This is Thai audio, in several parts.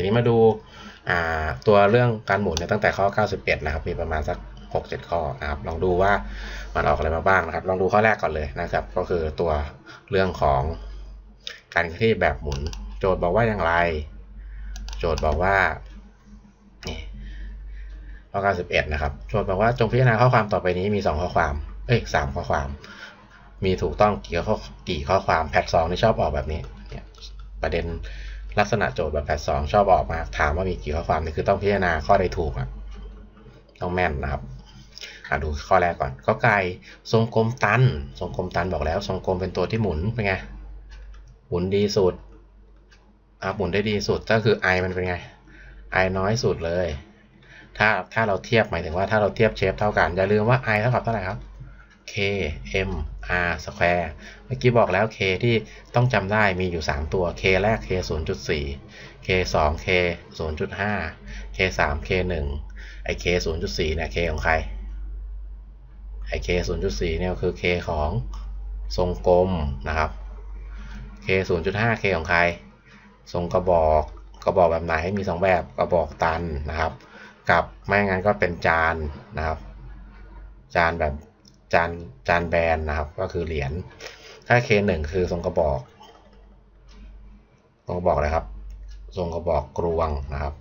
ทีนี้มาดูาตัวเรื่องการหมุนเนี่ยตั้งแต่ข้อ 91 นะครับ มีประมาณสัก 6-7 ข้อนะครับ ลองดูว่ามันออกอะไรมาบ้างนะครับ ลองดูข้อแรกก่อนเลยนะครับ ก็คือตัวเรื่องของการเคลื่อนที่แบบหมุน โจทย์บอกว่าอย่างไร โจทย์บอกว่านี่ข้อ 91 นะครับ โจทย์บอกว่าจงพิจารณาข้อความต่อไปนี้มี 2 ข้อความ เอ้ยสามข้อความ มีถูกต้องกี่ข้อกี่ข้อความแพทสองนี่ชอบออกแบบนี้ เนี่ย ประเด็น ลักษณะโจทย์แบบแพทสองชอบออกมา ถามว่ามีกี่ข้อความนี่คือต้องพิจารณาข้อใดถูกอะต้องแม่นนะครับอะดูข้อแรกก่อนก็ไก่ทรงกลมตัน ทรงกลมตันบอกแล้ว ทรงกลมเป็นตัวที่หมุนเป็นไงหมุนดีสุดอะหมุนได้ดีสุดก็คือ i มันเป็นไง i น้อยสุดเลย ถ้าถ้าเราเทียบหมายถึงว่าถ้าเราเทียบเชฟเท่ากันอย่าลืมว่า i เท่ากับเท่าไหร่ครับ k m r square เมื่อกี้บอกแล้ว k ที่ต้องจำได้มีอยู่ 3 ตัว k แรก k 0.4 k 2 k 0.5 k 3 k 1ไอ k 0.4เนี่ย k ของใคร ไอ k 0.4เนี่ยคือ k ของทรงกลมนะครับ k 0.5 k ของใคร ทรงกระบอกกระบอกแบบไหนมี 2 แบบกระบอกตันนะครับ กับไม่งั้นก็เป็นจานนะครับ จานแบบ จานจานแบนนะครับ ก็คือเหรียญถ้า K1 คือทรงกระบอกทรงกระบอกอะไรครับ ทรงกระบอกกรวงนะครับ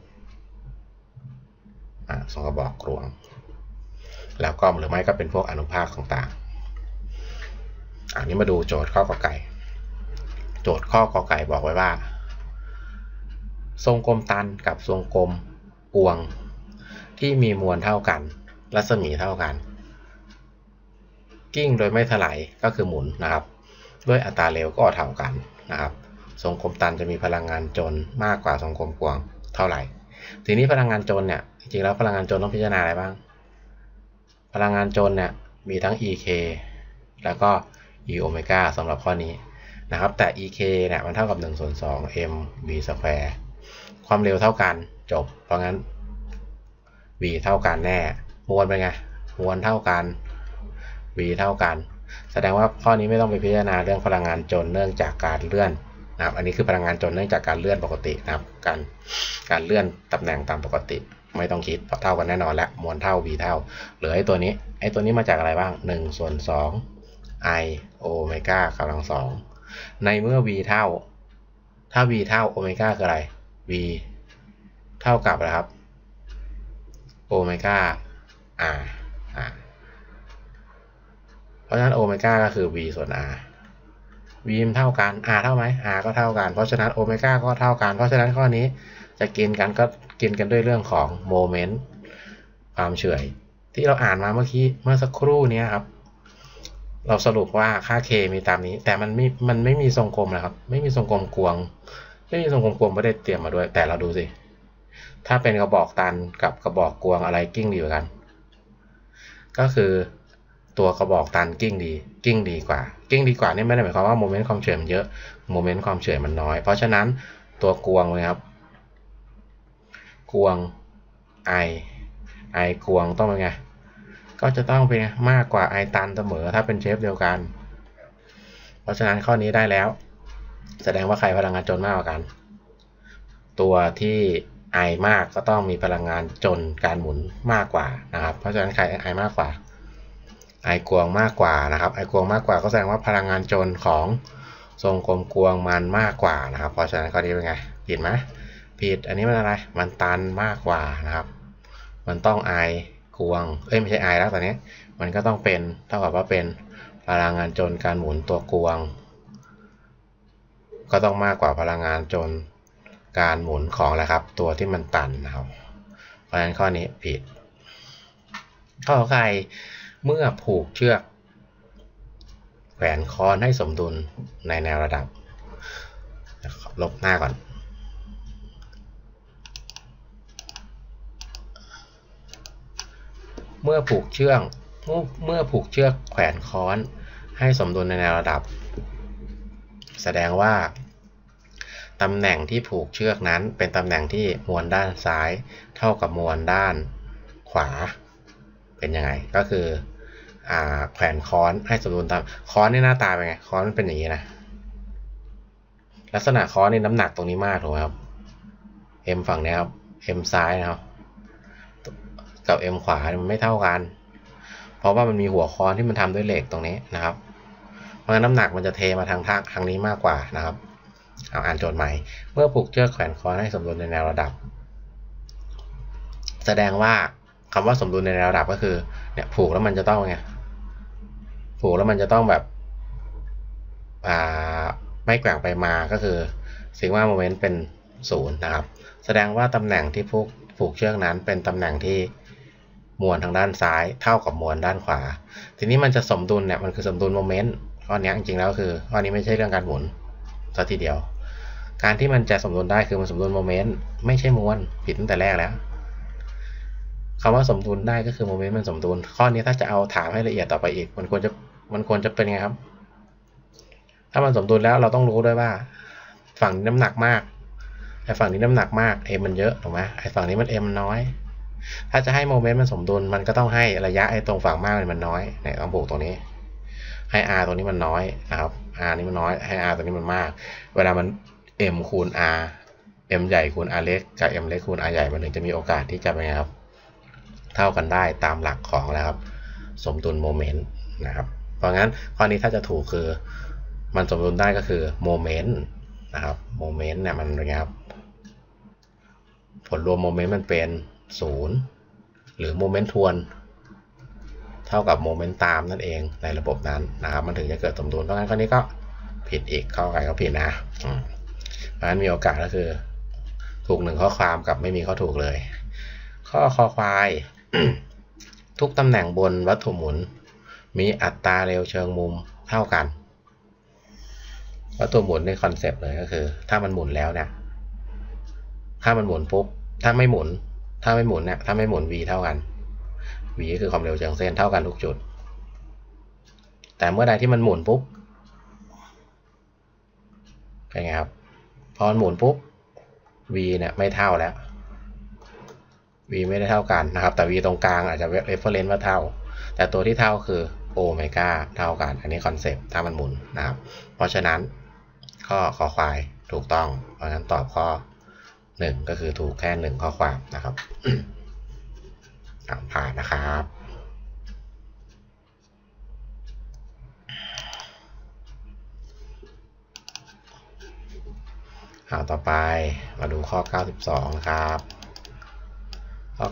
อ่าทรงกระบอกกรวง แล้วก็หรือไม่ก็เป็นพวกอนุภาคต่างๆอันนี้มาดูโจทย์ข้อกอไก่ โจทย์ข้อกอไก่บอกไว้ว่า ทรงกลมตันกับทรงกลมกวงที่มีมวลเท่ากัน รัศมีเท่ากัน กิ้งโดยไม่ถลายก็คือหมุนนะครับ ด้วยอัตราเร็วก็เท่ากันนะครับทรงกลมตันจะมีพลังงานจนมากกว่าทรงกลมกวงเท่าไหร่ ทีนี้พลังงานจนเนี่ยจริงแล้วพลังงานจนต้องพิจารณาอะไรบ้าง พลังงานจนเนี่ยมีทั้ง ek แล้วก็ e โอเมก้าสำหรับข้อนี้นะครับแต่ ek เนี่ยมันเท่ากับ1ส่วน2 m v square ความเร็วเท่ากันจบ เพราะงั้น v เท่ากันแน่ มวลเป็นไง มวลเท่ากัน v เท่ากัน แสดงว่าข้อนี้ไม่ต้องไปพิจารณาเรื่องพลังงานจนเนื่องจากการเลื่อนนะครับ อันนี้คือพลังงานจนเนื่องจากการเลื่อนปกตินะครับ การการเลื่อนตำแหน่งตามปกติ ไม่ต้องคิดเพราะเท่ากันแน่นอนและมวลเท่า v เท่าเหลือไอ้ตัวนี้ไอ้ตัวนี้มาจากอะไรบ้าง1ส่วน2 i โอเมก้ากำลังสองในเมื่อ v เท่า ถ้า v เท่าโอเมก้าคืออะไร v เท่ากับอะครับโอเมก้า r r เพราะฉะนั้นโอเมก้าก็คือ v ส่วน r v เท่ากัน r เท่าไหม r ก็เท่ากัน เพราะฉะนั้นโอเมก้าก็เท่ากัน เพราะฉะนั้นข้อนี้จะกินกันก็กินกันด้วยเรื่องของโมเมนต์ความเฉื่อยที่เราอ่านมาเมื่อกี้เมื่อสักครู่นี้ครับ เราสรุปว่าค่า k มีตามนี้ แต่มันไม่มันไม่มีทรงกลมนะครับ ไม่มีทรงกลมกวง ไม่มีทรงกลมกวงไม่ได้เตรียมมาด้วย แต่เราดูสิ ถ้าเป็นกระบอกตันกับกระบอกกวงอะไรกิ้งดีกว่ากัน ก็คือ ตัวกระบอกตันกิ้งดี กิ้งดีกว่า กิ้งดีกว่านี่ไม่ได้หมายความว่าโมเมนต์ความเฉื่อยมันเยอะโมเมนต์ความเฉื่อยมันน้อย เพราะฉะนั้นตัวกวงเลยครับกวง i i กวงต้องเป็นไง ก็จะต้องเป็นมากกว่า i ตันเสมอถ้าเป็นเชฟเดียวกัน เพราะฉะนั้นข้อนี้ได้แล้ว แสดงว่าใครพลังงานจนมากกว่ากัน ตัวที่ i มากก็ต้องมีพลังงานจนการหมุนมากกว่านะครับ เพราะฉะนั้นใคร i มากกว่า i กวงมากกว่านะครับ i กวงมากกว่าก็แสดงว่าพลังงานจนของทรงกลมกวงมันมากกว่านะครับ เพราะฉะนั้นข้อนี้เป็นไงผิดไหมผิดอันนี้มันอะไรมันตันมากกว่านะครับ มันต้อง i กวงเอ้ยไม่ใช่ i แล้วตอนนี้มันก็ต้องเป็นเท่ากับว่าเป็นพลังงานจนการหมุนตัวกวง ก็ต้องมากกว่าพลังงานจนการหมุนของอะไรครับ ตัวที่มันตันนะครับ เพราะฉะนั้นข้อนี้ผิดข้อใคร เมื่อผูกเชือกแขวนคอนให้สมดุลในแนวระดับ ลบหน้าก่อน เมื่อผูกเชือกเมื่อผูกเชือกแขวนค้อนให้สมดุลในแนวระดับ แสดงว่าตำแหน่งที่ผูกเชือกนั้นเป็นตำแหน่งที่มวลด้านซ้าย เท่ากับมวลด้านขวา เป็นยังไง ก็คือ แขวนค้อนให้สมดุลตามค้อนนี่หน้าตาเป็นไงค้อนมันเป็นอย่างนี้นะลักษณะค้อนนี่น้ำหนักตรงนี้มากถูกไหมครับ m ฝั่งนี้ครับ m ซ้ายนะครับ กับ m ขวามันไม่เท่ากัน เพราะว่ามันมีหัวค้อนที่มันทำด้วยเหล็กตรงนี้นะครับเพราะฉะนั้นน้ำหนักมันจะเทมาทางทางทางนี้มากกว่านะครับเอาอ่านโจทย์ใหม่ เมื่อผูกเชือกแขวนคอนให้สมดุลในแนวระดับ แสดงว่าคำว่าสมดุลในแนวระดับก็คือเนี่ยผูกแล้วมันจะต้องไง ผูกแล้วมันจะต้องแบบอ่าไม่แกว่งไปมาก็คือซิกมาโมเมนต์เป็นศูนย์นะครับ แสดงว่าตำแหน่งที่ผูกผูกเชือกนั้นเป็นตำแหน่งที่มวลทางด้านซ้ายเท่ากับมวลด้านขวา ทีนี้มันจะสมดุลเนี่ยมันคือสมดุลโมเมนต์ข้อนี้จริงๆแล้วคือข้อนี้ไม่ใช่เรื่องการหมุนสัทีเดียว การที่มันจะสมดุลได้คือมันสมดุลโมเมนต์ไม่ใช่มวลผิดตั้งแต่แรกแล้วคำว่าสมดุลได้ก็คือโมเมนต์มันสมดุล ข้อนี้ถ้าจะเอาถามให้ละเอียดต่อไปอีก มันควรจะ มันควรจะเป็นไงครับ ถ้ามันสมดุลแล้วเราต้องรู้ด้วยว่า ฝั่งนี้น้ำหนักมากไอ้ฝั่งนี้น้ำหนักมาก m มันเยอะถูกไหมไอ้ฝั่งนี้มัน m มันน้อย ถ้าจะให้โมเมนต์มันสมดุลมันก็ต้องให้ระยะไอ้ตรงฝั่งมากมันน้อยเนี่ยต้องผูกตรงนี้ ให้ r ตรงนี้มันน้อยนะครับ r นี้มันน้อยให้ r ตรงนี้มันมาก เวลามัน m คูณ r m ใหญ่คูณ r เล็กกับ m เล็กคูณ r ใหญ่มันถึงจะมีโอกาสที่จะเป็นไงครับ เท่ากันได้ตามหลักของแล้วครับ สมดุลโมเมนต์นะครับ เพราะงั้นข้อนี้ถ้าจะถูกคือมันสมดุลได้ก็คือโมเมนต์นะครับโมเมนต์เนี่ยมันเป็นไงครับผลรวมโมเมนต์มันเป็นศูนย์หรือโมเมนต์ทวน เท่ากับโมเมนต์ตามนั่นเองในระบบนั้นนะครับมันถึงจะเกิดสมดุลเพราะงั้นข้อนี้ก็ผิดอีกข้อใครก็ผิดนะเพราะฉะนั้นมีโอกาสก็คือ ถูกหนึ่งข้อความกับไม่มีข้อถูกเลย ข้อคอควาย ทุกตำแหน่งบนวัตถุหมุน มีอัตราเร็วเชิงมุมเท่ากันวัตถุหมุนในคอนเซปต์เลยก็คือ ถ้ามันหมุนแล้วเนี่ยถ้ามันหมุนปุ๊บถ้าไม่หมุน ถ้าไม่หมุนเนี่ยถ้าไม่หมุน v เท่ากัน v ก็คือความเร็วเชิงเส้นเท่ากันทุกจุด แต่เมื่อใดที่มันหมุนปุ๊บเป็นไงครับพอมันหมุนปุ๊บ v เนี่ยไม่เท่าแล้ว v ไม่ได้เท่ากันนะครับ แต่ v ตรงกลางอาจจะ reference ว่าเท่า แต่ตัวที่เท่าคือโอเมก้าเท่ากัน อันนี้คอนเซปต์ถ้ามันหมุนนะครับ เพราะฉะนั้นข้อคอควายถูกต้อง เพราะฉะนั้นตอบข้อ 1 ก็คือถูกแค่ 1 ข้อความนะครับผ่านนะครับเอาต่อไปมาดูข้อ 92 นะครับ ข้อ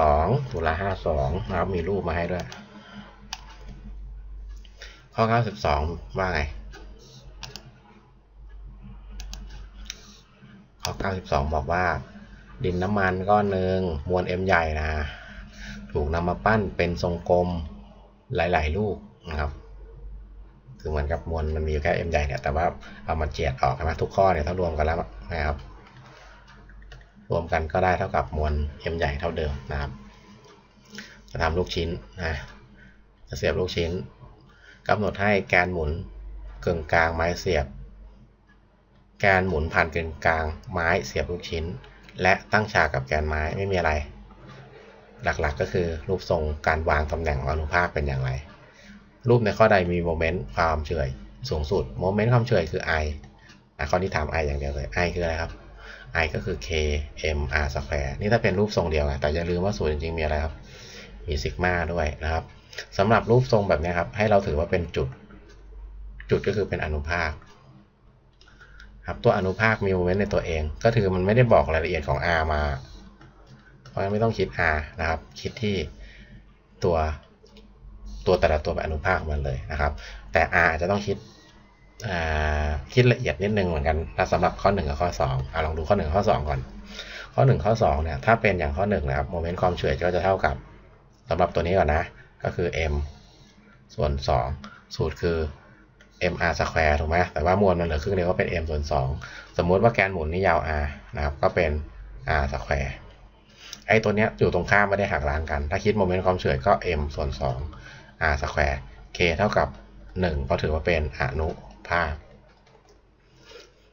92ตุลา52 นะครับ มีรูปมาให้ด้วย ข้อ 92 ว่าไง ข้อ 92 บอกว่า ดินน้ำมันก้อนหนึ่งมวล M ใหญ่นะ ถูกนำมาปั้นเป็นทรงกลมหลาย ๆ ลูกนะครับคือเหมือนกับมวลมันมีแค่ M ใหญ่เนี่ยแต่ว่าเอามาเจียดออกใช่ไหมทุกข้อเนี่ยถ้ารวมกันแล้วนะครับ รวมกันก็ได้เท่ากับมวล M ใหญ่เท่าเดิมนะครับ จะทำลูกชิ้นนะจะเสียบลูกชิ้น กำหนดให้แกนหมุนกึ่งกลางไม้เสียบแกนหมุนผ่านกึ่งกลางไม้เสียบลูกชิ้น และตั้งฉากกับแกนไม้ไม่มีอะไร หลักๆก็คือรูปทรงการวางตำแหน่งอนุภาคเป็นอย่างไร รูปในข้อใดมีโมเมนต์ความเฉื่อยสูงสุดโมเมนต์ความเฉื่อยคือ i ข้อนี้ถาม i อย่างเดียวเลย i คืออะไรครับ i ก็คือ k m r สแควร์นี่ถ้าเป็นรูปทรงเดียวไงแต่อย่าลืมว่าศูนย์จริงๆมีอะไรครับ มีซิกมาด้วยนะครับ สำหรับรูปทรงแบบนี้ครับ ให้เราถือว่าเป็นจุด จุดก็คือเป็นอนุภาคครับตัวอนุภาคมีโมเมนต์ในตัวเอง ก็คือมันไม่ได้บอกรายละเอียดของ r มา เพราะฉะนั้นไม่ต้องคิด r นะครับ คิดที่ตัวตัวแต่ละตัวเป็นอนุภาคมันเลยนะครับ แต่ r จะต้องคิดคิดละเอียดนิดนึงเหมือนกันสำหรับข้อ 1 กับข้อ2อลองดูข้อ 1 ข้อ 2 ก่อน ข้อ 1 ข้อ2เนี่ยถ้าเป็นอย่างข้อ1นะครับโมเมนต์ความเฉื่อยก็จะเท่ากับสำหรับตัวนี้ก่อนนะ ก็คือ m ส่วน 2 สูตรคือ mr สแควร์ถูกไหมแต่ว่ามวลมันเหลือครึ่งเดียวก็เป็น m ส่วน 2 สมมุติว่าแกนหมุนนี่ยาว r นะครับ ก็เป็น r สแควร์ไอ้ตัวเนี้ยอยู่ตรงข้ามไม่ได้หักล้างกัน ถ้าคิดโมเมนต์ความเฉื่อยก็ m ส่วน 2 r สแควร์ k เท่ากับ1ก็ถือว่าเป็นอนุภาค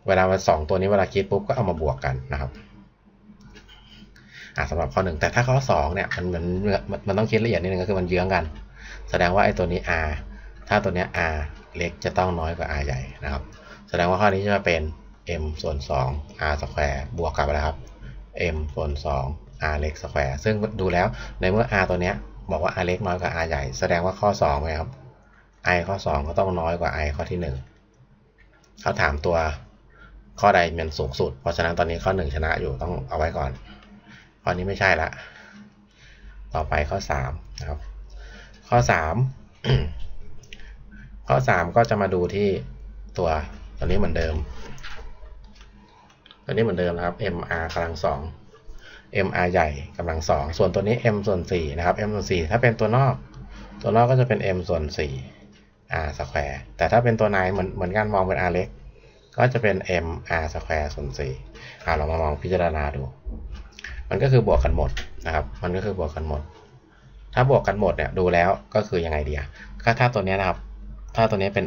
เวลามันสองตัวนี้เวลาคิดปุ๊บก็เอามาบวกกันนะครับ สำหรับข้อหนึ่งแต่ถ้าข้อ2เนี่ยมันมันมันต้องคิดละเอียดนิดนึงก็คือมันเยื้องกัน แสดงว่าไอ้ตัวนี้ r ถ้าตัวนี้ r เล็กจะต้องน้อยกว่า r ใหญ่นะครับ แสดงว่าข้อนี้จะเป็น m ส่วน 2 r สแควร์บวกกับอะไรครับ m ส่วน 2 r เล็กสแควร์ซึ่งดูแล้วในเมื่อ r ตัวเนี้ยบอกว่า r เล็กน้อยกว่า r ใหญ่ แสดงว่าข้อ2ไหมครับ i ข้อ 2 ก็ต้องน้อยกว่า i ข้อที่ 1เขาถามตัวข้อใดมันสูงสุด เพราะฉะนั้นตอนนี้ข้อ 1 ชนะอยู่ต้องเอาไว้ก่อน ข้อนี้ไม่ใช่ละ ต่อไปข้อ3นะครับ ข้อ 3 ข้อ 3 ก็จะมาดูที่ตัวตัวนี้เหมือนเดิม ตัวนี้เหมือนเดิมนะครับ mr กำลังสอง mr ใหญ่กำลังสองส่วนตัวนี้ m ส่วน4นะครับ m ส่วน4ถ้าเป็นตัวนอก ตัวนอกก็จะเป็น m ส่วน4 r สแควร์แต่ถ้าเป็นตัวในเหมือนเหมือนกันมองเป็น r เล็กก็จะเป็น m r สแควร์ส่วน4อ่าเรามามองพิจารณาดู มันก็คือบวกกันหมดนะครับ มันก็คือบวกกันหมด ถ้าบวกกันหมดเนี่ยดูแล้วก็คือยังไงดีอะก็ถ้าตัวนี้นะครับ ถ้าตัวนี้เป็น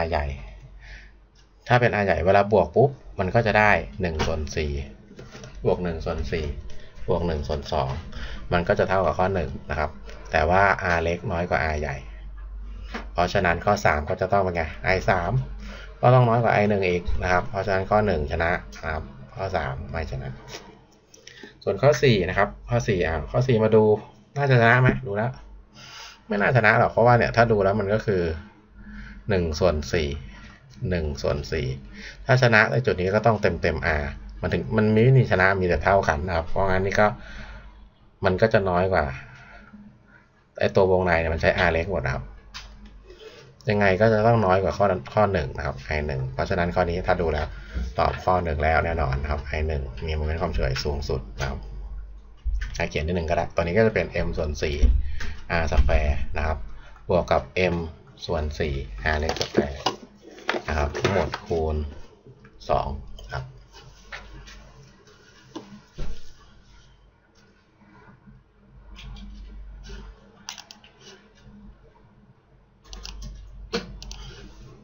r ใหญ่ ถ้าเป็น r ใหญ่เวลาบวกปุ๊บมันก็จะได้1ส่วน4บวก1ส่วน4บวก1ส่วน2มันก็จะเท่ากับข้อ1นะครับ แต่ว่า r เล็กน้อยกว่า r ใหญ่ เพราะฉะนั้นข้อ 3 ก็จะต้องเป็นไง i 3ก็ต้องน้อยกว่า i 1อีกนะครับ เพราะฉะนั้นข้อ 1 ชนะครับ ข้อ3ไม่ชนะ ส่วนข้อ4นะครับ ข้อ4อะข้อ 4 มาดูน่าจะชนะไหมดูแล้ว ไม่น่าชนะหรอกเพราะว่าเนี่ยถ้าดูแล้วมันก็คือ1ส่วน4 1ส่วน4ถ้าชนะในจุดนี้ก็ต้องเต็มเต็ม r มันถึงมันไม่มีชนะมีแต่เท่ากันนะครับ เพราะงั้นนี่ก็มันก็จะน้อยกว่าไอตัววงในเนี่ยมันใช้ r เล็กหมดครับ ยังไงก็จะต้องน้อยกว่าข้อข้อหนึ่งนะครับ i หนึ่งเพราะฉะนั้นข้อนี้ถ้าดูแล้วตอบข้อหนึ่งแล้วแน่นอนนะครับ i หนึ่งมีโมเมนต์ความเฉยสูงสุดนะครับเขียนที่หนึ่งก็ได้ตอนนี้ก็จะเป็น m ส่วน4 r สแควร์นะครับ บวกกับ m ส่วน4 r เล็กสแควร์นะครับทั้งหมดคูณ 2